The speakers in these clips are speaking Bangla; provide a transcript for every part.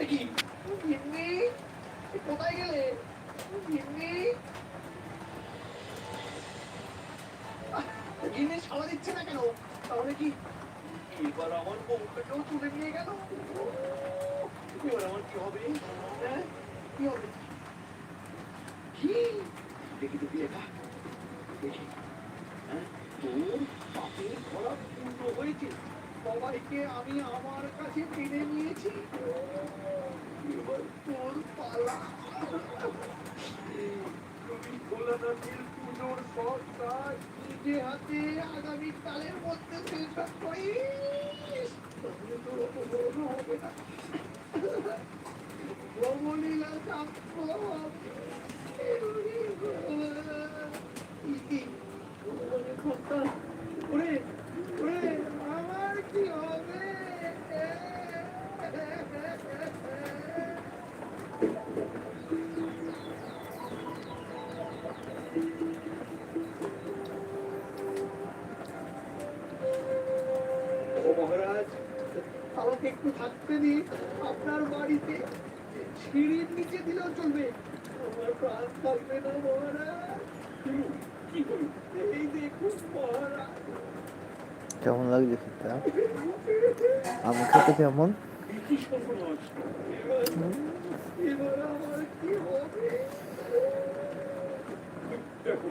কি গিন্নি কোথায় গেলে? গিন্নি আহ, সাড়া দিচ্ছে না কেন? তাহলে কি? এবার আমার বউটাকেও তুলে নিয়ে গেল? এবার আমার কি হবে? হ্যাঁ? কি হবে? কি? দেখি দেখি লেখা দেখি। হ্যাঁ? তোর পাপের পূর্ণ হয়েছে। সবাইকে আমি আমার কাছে টেনে নিয়েছি। এবার তোর পালা। তুমি ভোলানাথের পুজোর সব কাজ নিজে হাতে আগামী কালের মধ্যে শেষ করিস তাহলে তোর অপকর্ম হবে না। ইতি, মহারাজ আমাকে একটু থাকতে দিন। আপনার বাড়িতে সিঁড়ির নিচে দিলেও চলবে। আমার প্রাণ থাকবে না মহারাজ। এই দেখুন মহারাজ। কেমন লাগছে খেতে আমি খেতে কেমন কি সর্বনাশ এবার এবার আমার কি হবে দেখো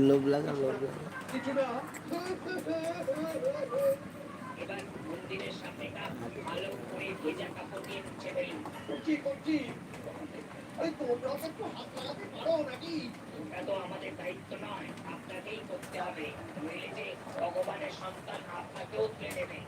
লোভ লাগা লোভ আমাদের দায়িত্ব নয় আপনাকেই করতে হবে। ভগবানের সন্তান আপনাকেও তুলে নেবে